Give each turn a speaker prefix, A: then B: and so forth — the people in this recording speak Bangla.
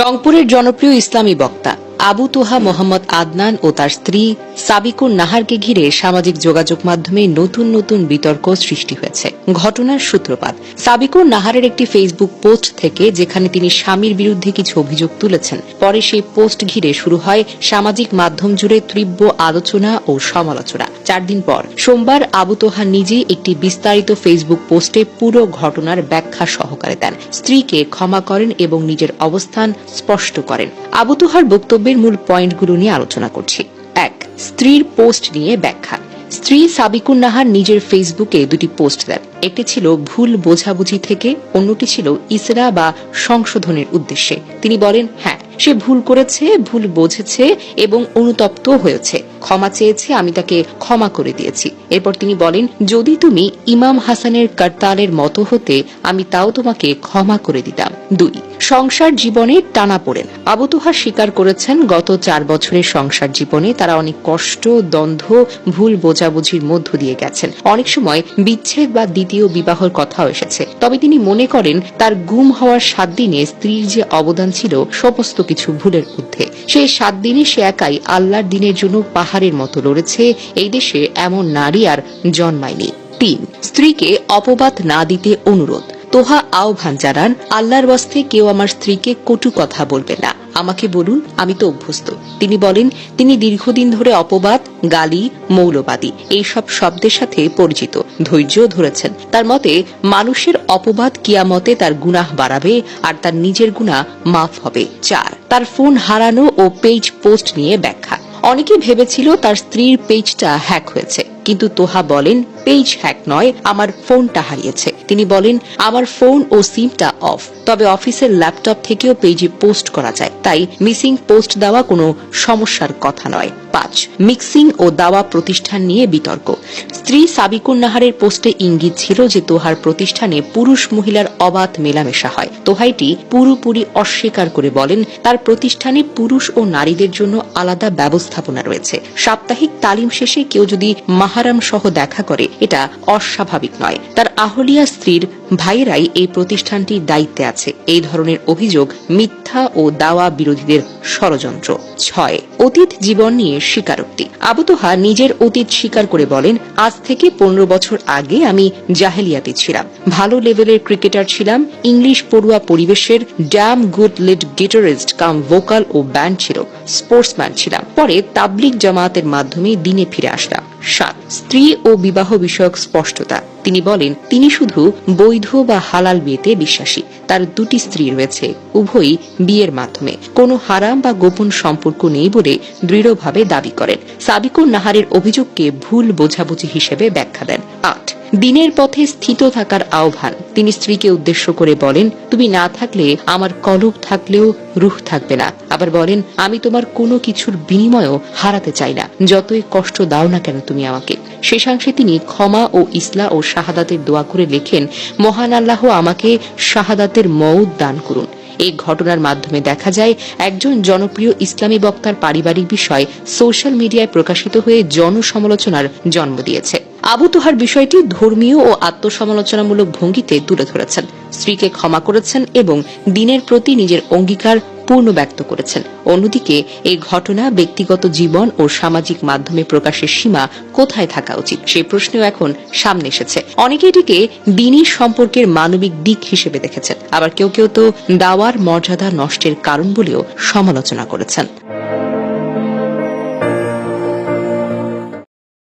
A: রংপুরের জনপ্রিয় ইসলামী বক্তা। আবু তোহা মোহাম্মদ আদনান ও তার স্ত্রী সাবিকুর নাহারকে ঘিরে সামাজিক যোগাযোগ মাধ্যমে নতুন নতুন বিতর্ক সৃষ্টি হয়েছে। ঘটনার সূত্রপাত। সাবিকুর নাহারের একটি ফেসবুক পোস্ট থেকে যেখানে তিনি স্বামীর বিরুদ্ধে কিছু অভিযোগ তুলেছেন। পরে সেই পোস্ট ঘিরে শুরু হয় সামাজিক মাধ্যম জুড়ে তীব্র আলোচনা ও সমালোচনা। চার দিন পর, সোমবার আবু তোহা নিজেই একটি বিস্তারিত ফেসবুক পোস্টে পুরো ঘটনার ব্যাখ্যা সহকারে দেন। স্ত্রীকে ক্ষমা করেন এবং নিজের অবস্থান স্পষ্ট করেন। আবু তোহার বক্তব্যের মূল পয়েন্টগুলো নিয়ে আলোচনা করছি। এক, স্ত্রীর পোস্ট নিয়ে ব্যাখ্যা। স্ত্রী সাবিকুন নাহার নিজের ফেসবুকে দুটি পোস্ট দেন। একটি ছিল ভুল বোঝাবুঝি থেকে, অন্যটি ছিল ইসরা বা সংশোধনের উদ্দেশ্যে। তিনি বলেন হ্যাঁ সে ভুল করেছে, ভুল বোঝেছে এবং অনুতপ্ত হয়েছে। ক্ষমা চেয়েছে, আমি তাকে ক্ষমা করে দিয়েছি। এরপর তিনি বলেন, যদি তুমি ইমাম হাসানের কারতালের মতো হতে, আমি তাও তোমাকে ক্ষমা করে দিতাম। দুই, সংসার জীবনে টানা পড়েন। আবু তুহার স্বীকার করেছেন, গত চার বছরের সংসার জীবনে তারা অনেক কষ্ট, দ্বন্দ্ব, ভুল বোঝাবুঝির মধ্য দিয়ে গেছেন। অনেক সময় বিচ্ছেদ বা দ্বিতীয় বিবাহর কথাও এসেছে। তবে তিনি মনে করেন, তার গুম হওয়ার সাত দিনে স্ত্রীর যে অবদান ছিল, সমস্ত কিছু ভুলের ঊর্ধ্বে। সেই সাত দিনে সে একাই আল্লাহর দিনের জন্য পাহাড়ের মতো লড়েছে। এই দেশে এমন নারী আর জন্মায়নি। তিন, স্ত্রীকে অপবাদ না দিতে অনুরোধ। তোহা আহ্বান জানান, আল্লাহর বস্তে কেউ আমার স্ত্রীকে কটু কথা বলবে না। আমাকে বলুন, আমি তো অভ্যস্ত। তিনি বলেন, তিনি দীর্ঘদিন ধরে অপবাদ, গালি, মৌলবাদী, এইসব শব্দের সাথে পরিচিত, ধৈর্য ধরেছেন। তার মতে, মানুষের অপবাদ কিয়ামতে তার গুনাহ বাড়াবে আর তার নিজের গুনাহ মাফ হবে। চার, তার ফোন হারানো ও পেজ পোস্ট নিয়ে ব্যাখ্যা। অনেকে ভেবেছিল তার স্ত্রীর পেজটা হ্যাক হয়েছে, কিন্তু তোহা বলেন পেজ হ্যাক নয়, আমার ফোনটা হারিয়েছে। তিনি বলেন, আমার ফোন ও সিমটা অফ, তবে অফিসের ল্যাপটপ থেকেও পেজে পোস্ট করা যায়। তাই মিসিং পোস্ট দেওয়া কোনো সমস্যার কথা নয়। পাঁচ, মিক্সিং ও দাওয়া প্রতিষ্ঠান নিয়ে বিতর্ক। স্ত্রী সাবিকুন নাহারের পোস্টে ইঙ্গিত ছিল যে তোহার প্রতিষ্ঠানে পুরুষ মহিলার অবাধ মেলামেশা হয়। তোহাইটি পুরোপুরি অস্বীকার করে বলেন, তার প্রতিষ্ঠানে পুরুষ ও নারীদের জন্য আলাদা ব্যবস্থাপনা রয়েছে। সাপ্তাহিক তালিম শেষে কেউ যদি মাহারাম সহ দেখা করে, এটা অস্বাভাবিক নয়। তার আহলিয়া স্ত্রীর ভাইয়েরাই এই প্রতিষ্ঠানটির দায়িত্বে আছে। এই ধরনের অভিযোগ মিথ্যা ও দাওয়া বিরোধীদের ষড়যন্ত্র। ছয়, অতীত জীবন নিয়ে স্বীকারোক্তি। আবুতোহা নিজের অতীত স্বীকার করে বলেন, আজ থেকে পনেরো বছর আগে আমি জাহেলিয়াতে ছিলাম। ভালো লেভেলের ক্রিকেটার ছিলাম। ইংলিশ পড়ুয়া পরিবেশের damn good lead guitarist cum vocal ও ব্যান্ড ছিল। স্পোর্টসম্যান ছিলাম। পরে তাবলিক জামায়াতের মাধ্যমে দিনে ফিরে আসলাম। সাত। স্ত্রী ও বিবাহ বিষয়ক স্পষ্টতা। তিনি বলেন, তিনি শুধু বৈধ বা হালাল বিয়েতে বিশ্বাসী। তার দুটি স্ত্রী রয়েছে, উভয়ই বিয়ের মাধ্যমে। কোনো হারাম বা গোপন সম্পর্ক নেই বলে দৃঢ়ভাবে দাবি করেন। সাবিকুর নাহারের অভিযোগকে ভুল বোঝাবুঝি হিসেবে ব্যাখ্যা দেন। আট। দিনের পথে স্থিত থাকার আহ্বান। তিনি স্ত্রীকে উদ্দেশ্য করে বলেন, তুমি না থাকলে আমার কলব থাকলেও রুহ থাকবে না। আবার বলেন, আমি তোমার কোনো কিছুর বিনিময়ও হারাতে চাই না। যতই কষ্ট দাও না কেন তুমি আমাকে? শেষাংশে তিনি ক্ষমা ও ইসলা ও শাহাদাতের দোয়া করে লেখেন, মহান আল্লাহ আমাকে শাহাদাতের মৌদ দান করুন। এই ঘটনার মাধ্যমে দেখা যায়, একজন জনপ্রিয় ইসলামী বক্তার পারিবারিক বিষয় সোশ্যাল মিডিয়ায় প্রকাশিত হয়ে জনসমালোচনার জন্ম দিয়েছে। আবু তোহার বিষয়টি ধর্মীয় ও আত্মসমালোচনামূলক ভঙ্গিতে তুলে ধরেছেন। স্ত্রীকে ক্ষমা করেছেন এবং দিনের প্রতি নিজের অঙ্গীকার পূর্ণ ব্যক্ত করেছেন। অন্যদিকে, এই ঘটনা ব্যক্তিগত জীবন ও সামাজিক মাধ্যমে প্রকাশের সীমা কোথায় থাকা উচিত, সে প্রশ্নও এখন সামনে এসেছে। অনেকে এটিকে দিনই সম্পর্কের মানবিক দিক হিসেবে দেখেছেন। আবার কেউ কেউ তো দাওয়ার মর্যাদা নষ্টের কারণ বলেও সমালোচনা করেছেন।